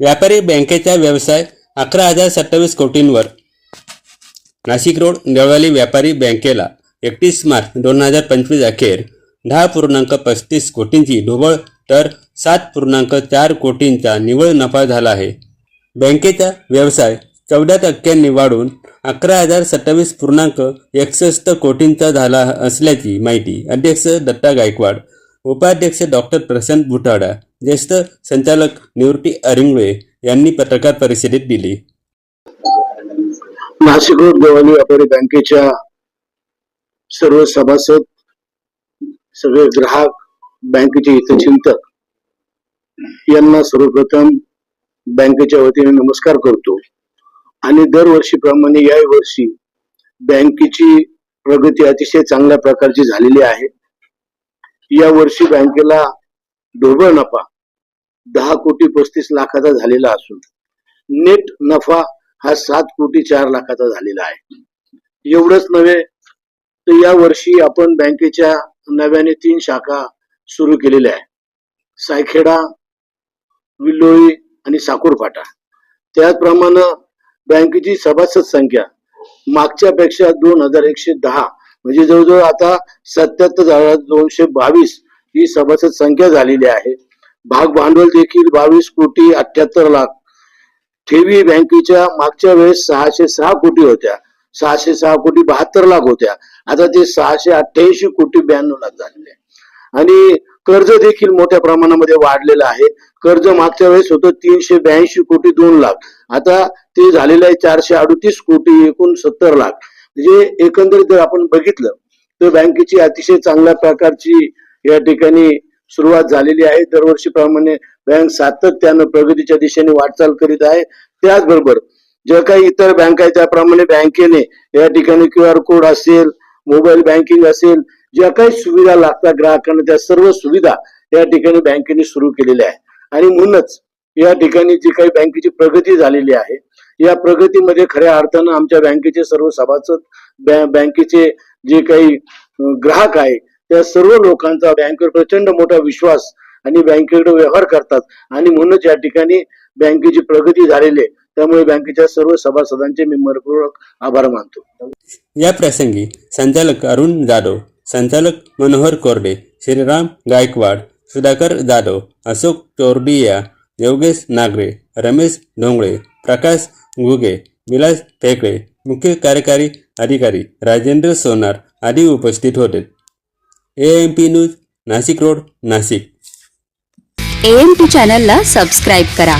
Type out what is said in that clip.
व्यापारी बँकेचा व्यवसाय अकरा हजार सत्तावीस कोटींवर. नाशिक रोड देवळाली व्यापारी बँकेला एकतीस मार्च दोन हजार पंचवीस अखेर दहा पूर्णांक पस्तीस कोटींची ढोबळ तर सात पूर्णांक चार कोटींचा निव्वळ नफा झाला आहे. बँकेचा व्यवसाय चौदा टक्क्यांनी वाढून अकरा हजार सत्तावीस पूर्णांक एकसष्ट कोटींचा झाला असल्याची माहिती अध्यक्ष दत्ता गायकवाड उपाध्यक्ष डॉक्टर प्रशांत बुटाडा ज्येष्ठ संचालक निवृत्ती अरिंगळे यांनी पत्रकार परिषदेत दिली. नाशिक रोड गव्हाणी व्यापारी बँकेच्या सर्व सभासद सगळे ग्राहक बँकेचे हितचिंतक यांना सर्वप्रथम बँकेच्या वतीने नमस्कार करतो. आणि दरवर्षीप्रमाणे या वर्षी बँकेची प्रगती अतिशय चांगल्या प्रकारची झालेली आहे. या वर्षी बँकेला ढोबळ नफा दहा कोटी पस्तीस लाखाचा झालेला असून नेट नफा हा सात कोटी चार लाखाचा झालेला आहे. एवढंच नव्हे तर या वर्षी आपण बँकेच्या नव्याने तीन शाखा सुरू केलेल्या आहे सायखेडा विल्लोळी आणि साकोरफाटा त्याचप्रमाणे बँकेची सभासद संख्या मागच्या पेक्षा दोन हजार एकशे दहा म्हणजे जवळजवळ आता सत्याहत्तर हजार दोनशे बावीस ही सभासद संख्या झालेली आहे. भाग भांडवल देखील बावीस कोटी अठ्याहत्तर लाख. ठेवी बँकेच्या मागच्या वेळेस सहाशे सहा कोटी होत्या. सहाशे सहा कोटी बहात्तर लाख होत्या. आता ते सहाशे अठ्ठ्याऐंशी कोटी ब्याण्णव लाख झालेले आहे. आणि कर्ज देखील मोठ्या प्रमाणामध्ये वाढलेलं आहे. कर्ज मागच्या वेळेस होतं तीनशे ब्याऐंशी कोटी दोन लाख. आता ते झालेलं आहे चारशे अडतीस कोटी एकूण सत्तर लाख. म्हणजे एकंदरीत जर आपण बघितलं तर बँकेची अतिशय चांगल्या प्रकारची या ठिकाणी सुरुवात झालेली आहे. दरवर्षीप्रमाणे बँक सातत्यानं प्रगतीच्या दिशेने वाटचाल करीत आहे. त्याचबरोबर ज्या काही इतर बँक आहे त्याप्रमाणे बँकेने या ठिकाणी क्यू आर कोड असेल मोबाईल बँकिंग असेल ज्या काही सुविधा लागतात ग्राहकांना त्या सर्व सुविधा या ठिकाणी बँकेने सुरू केलेल्या आहे आणि म्हणूनच या ठिकाणी जी काही बँकेची प्रगती झालेली आहे या प्रगतीमध्ये खऱ्या अर्थानं आमच्या बँकेचे सर्व सभासद बँकेचे जे काही ग्राहक आहे त्या सर्व लोकांचा बँकेवर प्रचंड मोठा विश्वास आणि बँकेकडे व्यवहार करतात. आणि म्हणूनच या ठिकाणी बँकेची प्रगती झालेली आहे. त्यामुळे बँकेच्या सर्व सभासदांचे मी मनपूर्वक आभार मानतो. या प्रसंगी संचालक अरुण जाधव संचालक मनोहर कोरडे श्रीराम गायकवाड सुधाकर जाधव अशोक चोरडिया योगेश नागरे रमेश ढोंगळे प्रकाश घुगे विलास टेकळे मुख्य कार्यकारी अधिकारी राजेंद्र सोनार आदी उपस्थित होते. A M P news Nashik road Nashik. AMP चॅनलला सबस्क्राईब करा.